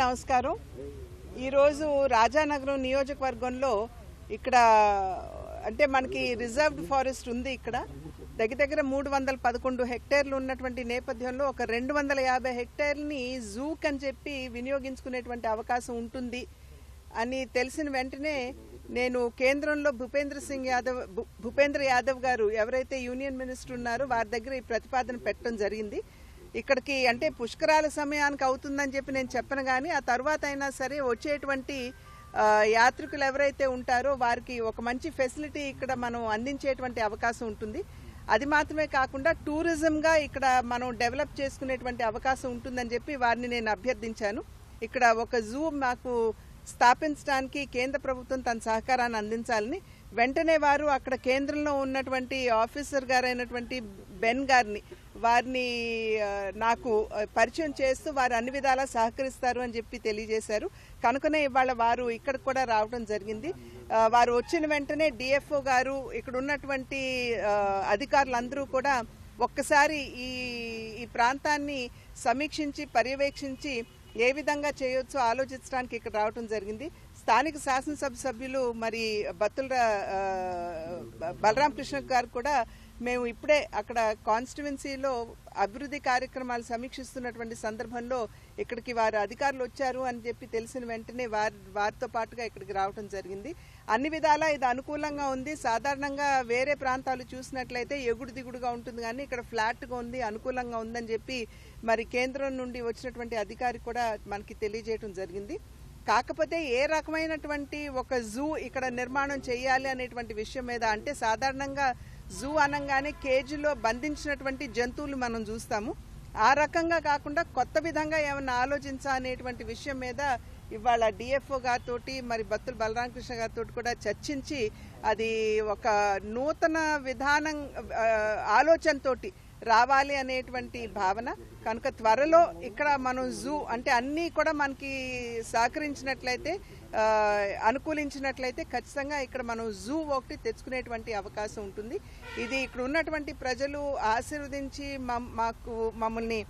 నమస్కారం. ఈరోజు రాజానగరం నియోజకవర్గంలో ఇక్కడ అంటే మనకి రిజర్వ్డ్ ఫారెస్ట్ ఉంది ఇక్కడ. దగ్గర దగ్గర మూడు వందల పదకొండు హెక్టేర్లు ఉన్నటువంటి నేపథ్యంలో ఒక రెండు వందల యాభై హెక్టేర్ని జూక్ అని చెప్పి వినియోగించుకునేటువంటి అవకాశం ఉంటుంది అని తెలిసిన వెంటనే నేను కేంద్రంలో భూపేంద్ర సింగ్ యాదవ్ భూపేంద్ర యాదవ్ గారు ఎవరైతే యూనియన్ మినిస్టర్ ఉన్నారో వారి దగ్గర ఈ ప్రతిపాదన పెట్టడం జరిగింది. ఇక్కడికి అంటే పుష్కరాల సమయానికి అవుతుందని చెప్పి నేను చెప్పను కానీ ఆ తర్వాత అయినా సరే వచ్చేటువంటి యాత్రికులు ఎవరైతే ఉంటారో వారికి ఒక మంచి ఫెసిలిటీ ఇక్కడ మనం అందించేటువంటి అవకాశం ఉంటుంది. అది మాత్రమే కాకుండా టూరిజంగా ఇక్కడ మనం డెవలప్ చేసుకునేటువంటి అవకాశం ఉంటుందని చెప్పి వారిని నేను అభ్యర్థించాను. ఇక్కడ ఒక జూ మాకు స్థాపించడానికి కేంద్ర ప్రభుత్వం తన సహకారాన్ని అందించాలని వెంటనే వారు అక్కడ కేంద్రంలో ఉన్నటువంటి ఆఫీసర్ గారైనటువంటి బెన్ గారిని వారిని నాకు పరిచయం చేస్తూ వారు అన్ని విధాలా సహకరిస్తారు అని చెప్పి తెలియజేశారు. కనుకనే ఇవాళ వారు ఇక్కడ కూడా రావడం జరిగింది. వారు వచ్చిన వెంటనే డిఎఫ్ఓ గారు ఇక్కడ ఉన్నటువంటి అధికారులందరూ కూడా ఒక్కసారి ఈ ఈ ప్రాంతాన్ని సమీక్షించి పర్యవేక్షించి ఏ విధంగా చేయొచ్చో ఆలోచించడానికి ఇక్కడ రావడం జరిగింది. స్థానిక శాసనసభ సభ్యులు మరి బత్తుల బలరామకృష్ణ గారు కూడా మేము ఇప్పుడే అక్కడ కాన్స్టిట్యువెన్సీలో అభివృద్ధి కార్యక్రమాలు సమీక్షిస్తున్నటువంటి సందర్భంలో ఇక్కడికి వారు అధికారులు వచ్చారు అని చెప్పి తెలిసిన వెంటనే వారి వారితో పాటుగా ఇక్కడికి రావడం జరిగింది. అన్ని విధాలా ఇది అనుకూలంగా ఉంది. సాధారణంగా వేరే ప్రాంతాలు చూసినట్లయితే ఎగుడు దిగుడుగా ఉంటుంది కానీ ఇక్కడ ఫ్లాట్గా ఉంది అనుకూలంగా ఉందని చెప్పి మరి కేంద్రం నుండి వచ్చినటువంటి అధికారి కూడా మనకి తెలియజేయడం జరిగింది. కాకపోతే ఏ రకమైనటువంటి ఒక జూ ఇక్కడ నిర్మాణం చేయాలి అనేటువంటి విషయం మీద అంటే సాధారణంగా జూ అనగానే కేజీలో బంధించినటువంటి జంతువులు మనం చూస్తాము. ఆ రకంగా కాకుండా కొత్త విధంగా ఏమైనా ఆలోచించా అనేటువంటి విషయం మీద ఇవాళ డిఎఫ్ఓ గారితో మరి బత్తుల బలరామకృష్ణ గారితో కూడా చర్చించి అది ఒక నూతన విధానం ఆలోచనతోటి రావాలి అనేటువంటి భావన. కనుక త్వరలో ఇక్కడ మనం జూ అంటే అన్నీ కూడా మనకి సహకరించినట్లయితే అనుకూలించినట్లయితే ఖచ్చితంగా ఇక్కడ మనం జూ ఒకటి తెచ్చుకునేటువంటి అవకాశం ఉంటుంది. ఇది ఇక్కడ ఉన్నటువంటి ప్రజలు ఆశీర్వదించి మమ్- మాకు మమ్మల్ని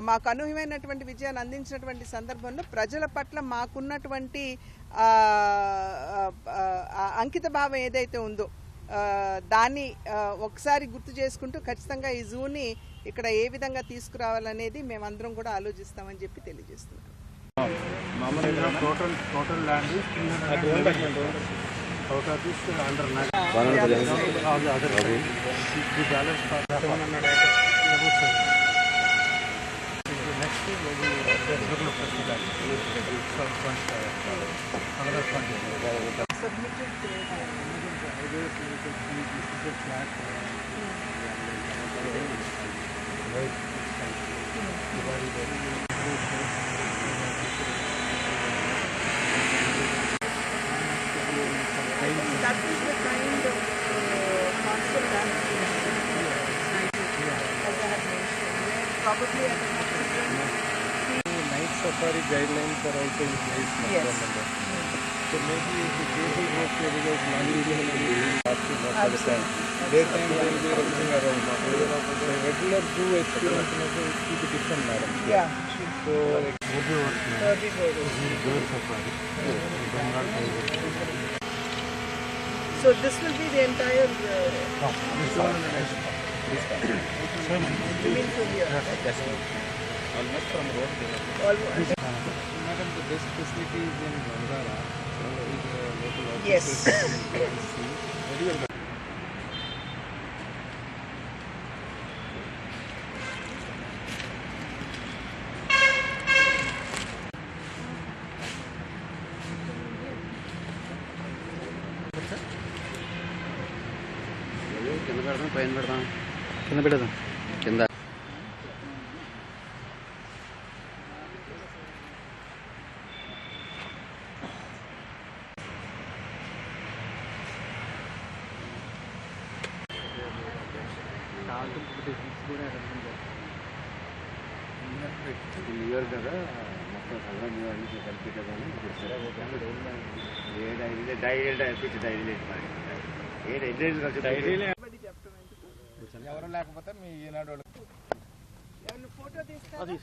మాకు అనూహ్యమైనటువంటి విజయాన్ని అందించినటువంటి సందర్భంలో ప్రజల పట్ల మాకున్నటువంటి అంకిత భావం ఏదైతే ఉందో దాన్ని ఒకసారి గుర్తు చేసుకుంటూ ఖచ్చితంగా ఈ జూని ఇక్కడ ఏ విధంగా తీసుకురావాలనేది మేమందరం కూడా ఆలోచిస్తామని చెప్పి తెలియజేస్తున్నాం. total total land is 300 out of this under nag of the other okay. the balance for 700 acres next we will develop the land from fund another fund submitted this is a flat right probably at the night safari guidelines are also in place Yes. So maybe if the work because going to be up to not for the time. Daytime there will be roaming around. So regular zoo experience also it will be different, madam. yeah, So movie work, thirty days. bird safari. Bengal tiger. So this will be the entire. Uh, No, this one This time. you mean from here? Yeah, that's me. Almost from road. Almost. Madam, the best facility is in Bandara. So is a local office. Yes. Very well. பயன்படுத்தலாம் కింద పెడదాం కింద new year కదా మొత్తం సగం new year నుంచి కలిపి కదా అని ఇప్పుడు సరే ఏ డైరీ డైరీ డైరీ ఏ డైరీ కలిసి Gracias.